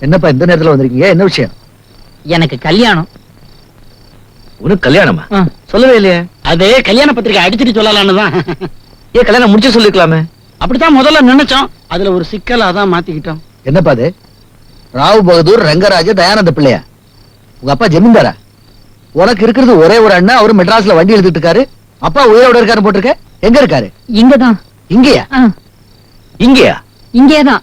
என்னப்பா இந்த நேரத்துல வந்திருக்கீங்க? என்ன விஷயம்? எனக்கு கல்யாணம். உனக்கு கல்யாணமா. சொல்லவே இல்லையே. அது கல்யாண பத்திரிக்கை அடிச்சிட்டு சொல்லலாம்னு தான். ஏன் கல்யாணம் முடிச்சு சொல்லிருக்கலாமே. அப்படித்தான் முதல்ல நினைச்சோம். அதுல ஒரு சிக்கல் அதான் மாத்திக்கிட்டோம். என்னப்பா அது? ராவ் பகதூர் ரங்கராஜ தயானந்த பிள்ளையா? உங்க அப்பா ஜமீன்தாரா? உனக்கு இருக்கிறது ஒரே ஒரு அண்ணா அவரு மெட்ராஸ்ல வண்டி எழுதிட்டு இருக்காரு. அப்பா உயிரோட இருக்காரு போட்டிருக்க? எங்க இருக்காரு? இங்கதான். இங்கயா? இங்கயா? இங்கேதான்.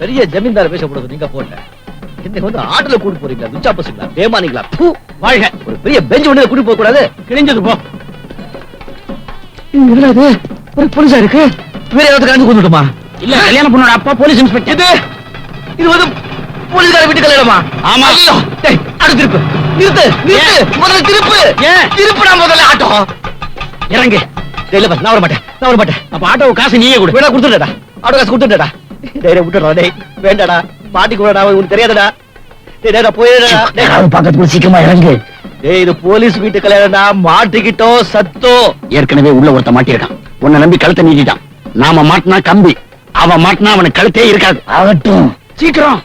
பெரிய ஜமீன்தார் போடுறது நீங்க போட்ட இன்னைக்கு வந்து ஆட்டுல கூட்டு போறீங்களா துச்சா பசங்களா பேமானிங்களா? பூ வாழ்க. ஒரு பெரிய பெஞ்ச் ஒண்ணு கூட்டி போக கூடாது. கிழிஞ்சது போ. என்னது ஒரு போலீஸா இருக்கு. வேற ஏதாவது கலந்து கொண்டுட்டுமா? இல்ல கல்யாண பொண்ணோட அப்பா போலீஸ் இன்ஸ்பெக்டர். இது இது வந்து போலீஸ்கார வீட்டு கல்யாணமா ஆமா. ஐயோ டேய் அடுத்து திருப்பு. நிறுத்து நிறுத்து. முதல்ல திருப்பு. ஏன்? திருப்புடா முதல்ல ஆட்டோ. இறங்கு. இல்ல நான் வர மாட்டேன் நான் வர மாட்டேன் அப்ப ஆட்டோ காசு நீயே கொடு. வேணா கொடுத்துடா ஆட்டோ காசு கொடுத்துடா டேய் விட்டுடா டேய் வேண்டாடா. மாட்டிக்கு விடடா உனக்கு தெரியாதடா. டேய் டேய் போயிடுடா. டேய் பக்கத்துல சீக்கிரமா இறங்கு. டேய் இது போலீஸ் வீட்டு கல்யாணம்டா மாட்டிக்கிட்டோம் சத்தோ. ஏற்கனவே உள்ள ஒருத்த மாட்டிருக்கான் உன்னை நம்பி கழுத்தை நீட்டிட்டான். நாம மாட்டினா கம்பி. அவன் மாட்டினா அவனுக்கு கழுத்தே இருக்காது. ஆகட்டும். சீக்கிரம்.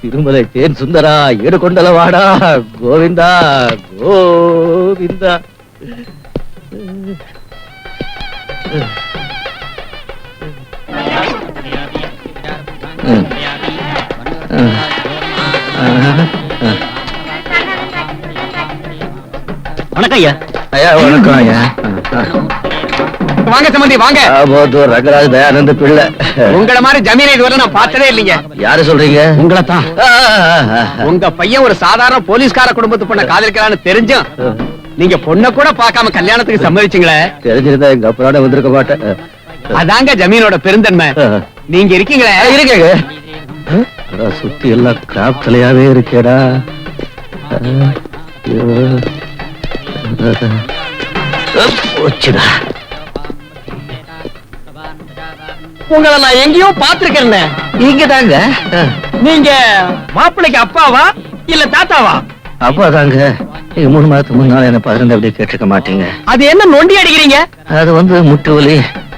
திருமலை தேன் சுந்தரா ஈடு கொண்டல வாடா கோவிந்தா கோவிந்தா. வணக்கம் ஐயா ஐயா வணக்கம் ஐயா. வாங்க சம்பந்தி வாங்க. ஆபோத்தூர் ரங்கராஜ் தயானந்த பிள்ளை. உங்கள மாதிரி ஜமீனை இதுவரை நான் பார்த்ததே இல்லைங்க. யாரு சொல்றீங்க? உங்களை தான். உங்க பையன் ஒரு சாதாரண போலீஸ்கார குடும்பத்து பொண்ண காதலிக்கிறான்னு தெரிஞ்சும் நீங்க பொண்ண கூட பார்க்காம கல்யாணத்துக்கு சம்மதிச்சீங்களே. தெரிஞ்சிருந்தா எங்க அப்புறம் வந்திருக்க மாட்டேன். அதாங்க ஜமீனோட பெருந்தன்மை. நீங்க இருக்கீங்களே? இருக்கேங்க. அடா, சுத்தி எல்லாம் கிராப் தலையாவே இருக்கேடா. போச்சுடா. உங்களை நான் எங்கேயோ பாத்திருக்கேன் இங்க தாங்க நீங்க மாப்பிள்ளைக்கு அப்பாவா இல்ல தாத்தாவா? அப்பா தாங்க நீங்க மூணு மாதத்துக்கு முன்னால என்ன பதினெண்டு அப்படி கேட்டிருக்க மாட்டீங்க. அது என்ன நொண்டி அடிக்கிறீங்க? அது வந்து முட்டு வலி.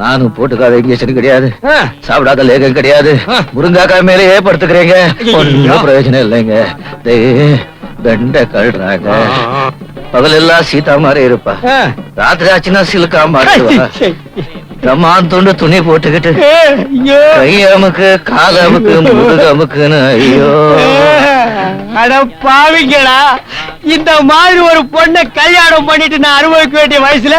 நானும் போட்டுக்காத இன்ஜெக்ஷன் கிடையாது. சாப்பிடாத லேகம் கிடையாது. முருங்காக்காய் மேலேயே படுத்துக்கிறீங்க. ஒன்னும் பிரயோஜனம் இல்லைங்க. பெண்டை கழுறாங்க பகல் எல்லாம் சீதா மாதிரி இருப்பா. ராத்திரி ஆச்சுன்னா சிலுக்கா மாட்டுவா. பிரமான் துண்டு துணி போட்டுக்கிட்டு. கை அமுக்கு கால் அமுக்கு முதுகு அமுக்குன்னு ஐயோ. அட பாவிங்களா இந்த மாதிரி ஒரு பொண்ணை கல்யாணம் பண்ணிட்டு நான் அனுபவிக்க வேண்டிய வயசுல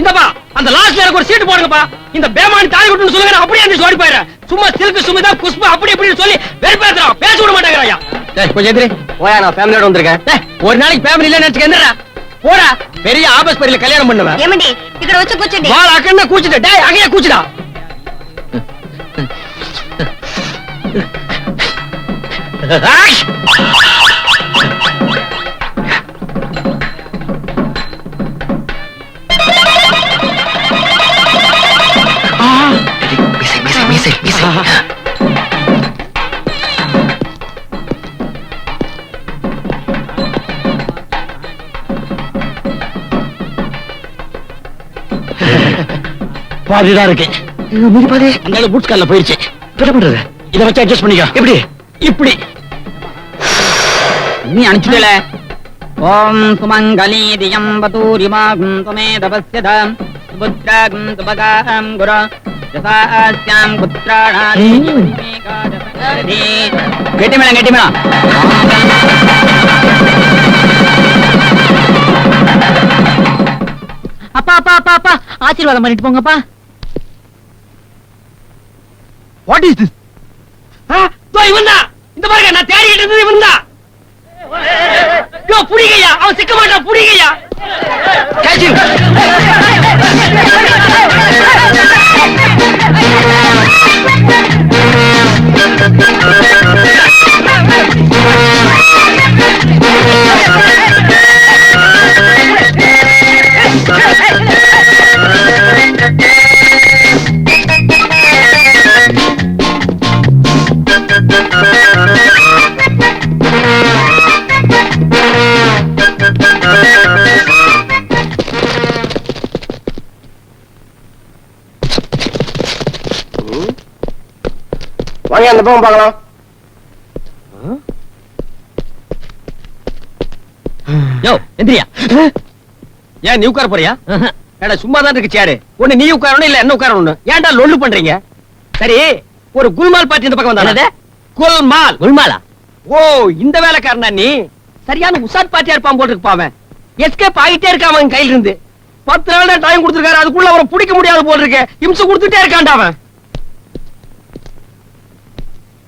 இந்தப்பா அந்த லாஸ்ட்ல எனக்கு ஒரு சீட்டு போடுங்கப்பா. இந்த பேமானி தாலி விட்டுன்னு சொல்லுங்க அப்படியே அந்த ஓடி போயிடுறேன். சும்மா சில்கு சுமிதா புஷ்பா அப்படி இப்படின்னு சொல்லி வெறுப்பேத்துறான் பேச விட மாட்டேங்கிறாயா? கொஞ்சம் எதிரி ஓயா நான் ஃபேமிலியோட வந்திருக்கேன். ஒரு நாளைக்கு ஃபேமிலி இல்லைன்னு நினைச்சுக்க போடா. பெரிய ஆபஸ் பரியில கல்யாணம் பண்ணுவேன். ஏமண்டி இக்கட வச்சு கூச்சுடி. வாள அக்கண்ண கூச்சுடு. டேய் அங்கயே கூச்சுடா. ஆஷ் பாதிதான் இருக்கு. மீதி பாதி. அந்த பூட்ஸ் கால்ல போயிருச்சு. என்ன பண்றது இதை வச்சு அட்ஜஸ்ட் பண்ணிக்க. எப்படி? இப்படி. நீ அனுப்பிச்சுடல ஓம் சுமங்கலி தியம் வதூரிமாகும் துமே தபஸ்யதாம் சுபுத்ராகும் சுபகாம் குரு. யசாஸ்யாம் புத்ராணாதி கெட்டி மேளம் கெட்டி மேளம் அப்பா அப்பா அப்பா அப்பா ஆசீர்வாதம் பண்ணிட்டு போங்கப்பா வாட் இஸ் திஸ் இவன் தான் இந்த பாருங்க நான் தேடிக்கிட்டு இருந்தது இவன் தான் புடிகையா அவன் சிக்க மாட்டான் புடிகையா Thank you. வாங்க அந்த பக்கம் பார்க்கலாம். யோ எந்திரியா. ஏன் நீ உட்கார போறியா? ஏடா சும்மா தான் இருக்கு சேரு ஒண்ணு நீ உட்காரணும் இல்ல என்ன உட்காரணும் ஏன்டா லொல்லு பண்றீங்க? சரி ஒரு குல்மால் பார்ட்டி இந்த பக்கம் வந்தானே? குல்மால். குல்மாலா? ஓ இந்த வேலைக்காரனா நீ? சரியான உசாட் பார்ட்டியா இருப்பான் போட்டு இருப்பாவன் எஸ்கேப் ஆகிட்டே இருக்கான் அவன் கையில இருந்து பத்து நாள் டைம் கொடுத்துருக்காரு அதுக்குள்ள அவரை பிடிக்க முடியாது போல இருக்கு. இம்சை கொடுத்துட்டே இருக்கான்டா அவன்.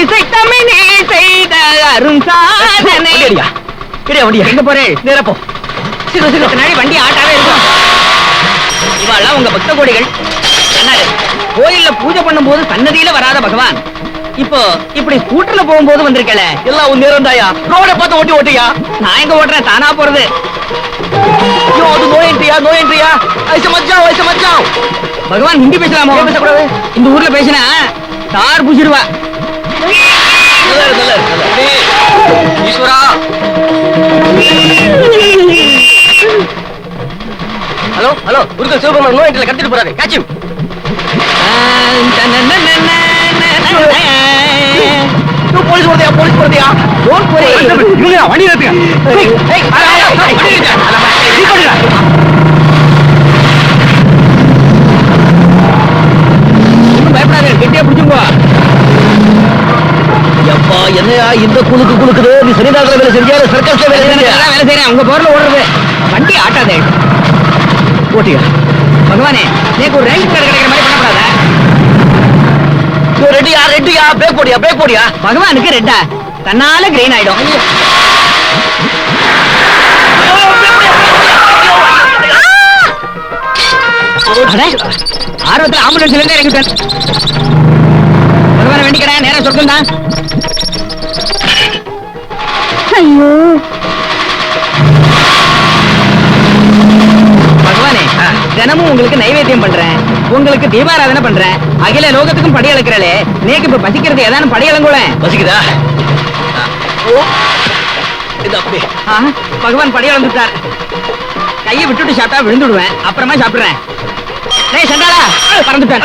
இசைத்தமை நீ செய்த அரும் சாதனை எங்க போறேன் நேரப்போ சிறு சிறு நாளை வண்டி ஆட்டாவே இருக்கும். இவாள்லாம் உங்க பக்த கோடிகள். கோயில்ல பூஜை பண்ணும்போது சன்னதியில வராத பகவான். இப்போ இப்படி ஸ்கூட்டர்ல போகும்போது வந்திருக்கல எல்லாம் உன் நேரம் தாயா? ரோட பார்த்து ஓட்டி ஓட்டியா நான் எங்க ஓட்டுறேன்? தானா போறது? ஐயோ அது நோ என்ட்ரியா நோ என்ட்ரியா ஐச மச்சான் ஐச மச்சான் பகவான் ஹிந்தி பேசலாமா? பேசக்கூடாது? இந்த ஊர்ல பேசினா தார் புசிடுவா ஈஸ்வரா ஹலோ ஹலோ குருக்கள் சிவபெருமான் நோய் என்ட்ரில கடத்திட்டு போறாரு காட்சியும் போலீஸ் போறதையா போலீஸ் போறதையா டோன்ட் வரி இவங்க வண்டி நிறுத்துங்க பயப்படாது கெட்டியா பிடிச்சுங்க என்னையா இந்த குலுக்கு குலுக்குது நீ சரிதாகிற வேலை செஞ்சியா சர்க்கஸ்ல வேலை செஞ்சியா வேலை செய்யறேன் உங்க போர்ல ஓடுறது. வண்டி ஆட்டாதே. ஓட்டியா? பகவானே நீக்கு ஒரு ரேஷன் கார்டு கிடைக்கிற மாதிரி பண்ணக்கூடாதா? ரெட்டியா ரெட்டியா? பிரேக் போடியா பிரேக் போடியா பகவானுக்கு ரெட்டா. தன்னால கிரீன் ஆயிடும். ஆர்வத்துல ஆம்புலன்ஸ்ல இருந்து இறங்கிட்டேன். பகவான வேண்டிக்கிறேன் நேரம் சொர்க்கம் தான். ஐயோ. பகவானே தினமும் உங்களுக்கு நைவேத்தியம் பண்றேன். உங்களுக்கு தீபாராதனை பண்றேன். அகில லோகத்துக்கும் படி அளக்கிறளே நேக்கு இப்ப பசிக்கிறது ஏதானும் படி அளங்குளேன் பசிக்குதா? பகவான் படைய வந்துட்டார் கையை விட்டுட்டு சாப்பிட்டா விழுந்துடுவேன். அப்புறமா சாப்பிடுறேன். டேய் சண்டாளா பறந்துட்டேன்.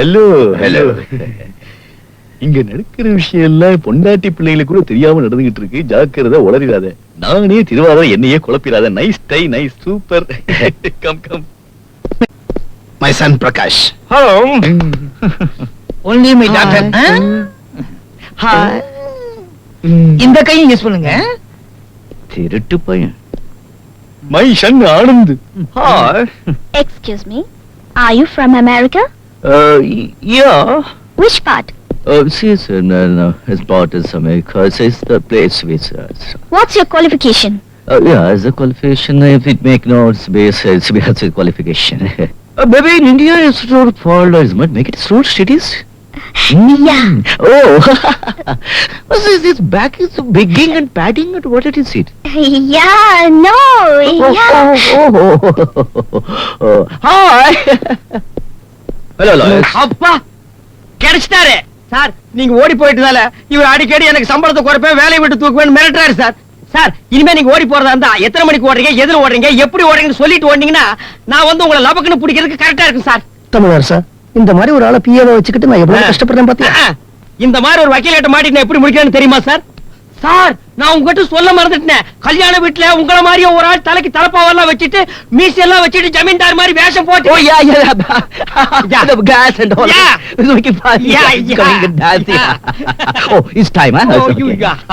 ஹலோ ஹலோ இங்க நடக்கிற விஷயம் எல்லாம் பொண்டாட்டி பிள்ளைகளுக்கு கூட தெரியாம நடந்துகிட்டு இருக்கு. ஜாக்கிரதை உளறிடாத. நானே திருவாரூர் என்னையே குழப்பிடாத. Nice tie nice super come come my son Prakash hello only my doctor இந்த கையும் யூஸ் பண்ணுங்க திருட்டு பையன். My son Anand. Hi Excuse me. Are you from America? yeah. Which part? Uh, she's uh, no, no, his bought is America. It's the place which uh, What's your qualification? Uh, yeah, as a qualification, if it make no it's base, it's a qualification. uh, maybe in India, it's road follow, is might make it road cities. Yeah. Oh, what's this? This back is bigging and padding, and what it is it? Yeah, no, Oh, yeah. oh, oh, oh, oh. Hi. Hello, Lois. அப்பா கிடைச்சிட்டாரு. Sir நீங்க ஓடி போயிட்டதால இவர் அடிக்கடி எனக்கு சம்பளத்தை குறைப்பேன் வேலையை விட்டு தூக்குவேன் மிரட்டுறாரு சார். சார் இனிமே நீங்க ஓடி போறதா இருந்தா எத்தனை மணிக்கு ஓடுறீங்க எதுல ஓடுறீங்க எப்படி ஓடுறீங்கன்னு சொல்லிட்டு ஓடுனீங்கன்னா நான் வந்து உங்களை லபக்குன்னு பிடிக்கிறதுக்கு கரெக்டா இருக்கும் சார். தமிழர் சார் இந்த மாதிரி ஒரு ஆளை பிஏவை வச்சுக்கிட்டு நான் எவ்வளவு கஷ்டப்படுறேன் பாத்தியா? ஆ, இந்த மாதிரி ஒரு வக்கீல் மாட்டி நான் எப்படி முடிக்கிறேன்னு தெரியுமா சார்? சார் நான் உங்ககிட்ட சொல்ல மறந்துட்டேன் கல்யாண வீட்டுல உங்கள மாதிரியே ஒரு ஆள் தலைக்கு தலப்பாவெல்லாம் வச்சுட்டு மீசி எல்லாம் வச்சுட்டு ஜமீன்தார் மாதிரி வேஷம் போட்டு Oh yeah, yeah, Yeah. the gas and all. Yeah. It's looking fun. Yeah, It's yeah. coming and dancing. Yeah. oh, it's time, huh? Oh, Okay. you got-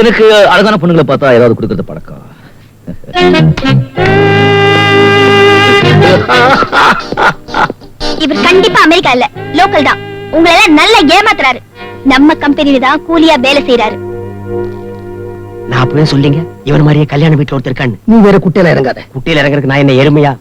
எனக்கு அழகான பொண்ணுங்களை பார்த்தா ஏதாவது கொடுக்கறது பழக்கம் இவர் கண்டிப்பா அமெரிக்கா இல்ல லோக்கல் தான் உங்களை எல்லாம் நல்லா ஏமாத்துறாரு. நம்ம கம்பெனில தான் கூலியா வேலை செய்யறாரு நான் அப்பவே சொல்லிங்க இவன் மாதிரியே கல்யாண வீட்டுல ஒருத்தர் இருக்கான்னு. நீ வேற குட்டையில இறங்காத. குட்டியில இறங்குறதுக்கு நான் என்ன எருமையா?